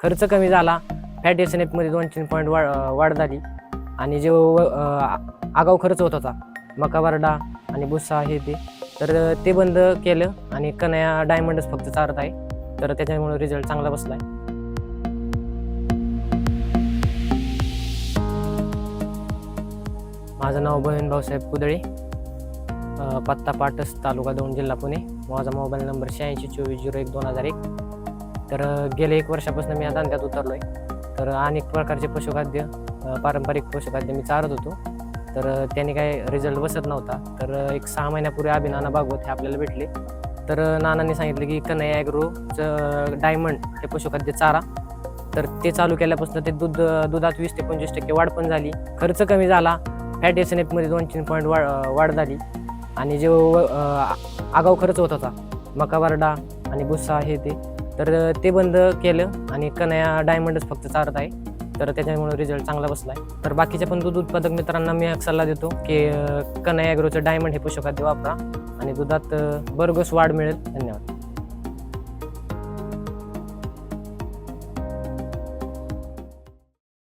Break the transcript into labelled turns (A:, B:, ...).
A: खर्च कमी झाला. फॅट एस एन एफमध्ये दोन तीन पॉईंट वाढ वाढ झाली. आणि जे आगाऊ खर्च होत होता मका बारडा आणि भुस्सा हे ते तर ते बंद केलं आणि कन्या डायमंडच फक्त चारत आहे. तर त्याच्यामुळे रिझल्ट चांगला बसला आहे माझं नाव बहीण भाऊसाहेब कुदळे पत्ता पाटस तालुका दोन जिल्हा पुणे. माझा मोबाईल नंबर शहाऐंशी चोवीस झिरो एक दोन हजार एक. तर गेले एक वर्षापासून मी या धंद्यात उतरलो आहे तर अनेक प्रकारचे पशुखाद्य पारंपरिक पशुखाद्य मी चारत होतो. तर त्याने काय रिझल्ट बसत नव्हता. तर एक सहा महिन्यापूर्वी अभिनाना भागवत हे आपल्याला भेटले. तर नानांनी सांगितलं की कन्हैया ॲग्रोचं डायमंड हे पशुखाद्य चारा. तर ते चालू केल्यापासून ते दूध दुधात वीस ते पंचवीस टक्के वाढ पण झाली. खर्च कमी झाला. फॅट एस एन एफमध्ये दोन तीन पॉईंट वाढ वाढ झाली. आणि जे आगाऊ खर्च होत होता मका बारडा आणि भुस्सा हे ते तर ते बंद केलं आणि कन्या डायमंडच फक्त चारत आहे. तर त्याच्यामुळे रिझल्ट चांगला बसला आहे. तर बाकीच्या पण दूध उत्पादक मित्रांना मी एक सल्ला देतो की कन्या ॲग्रोचं डायमंड हे पशुखाद्य वापरा आणि दुधात बरगस वाढ मिळेल धन्यवाद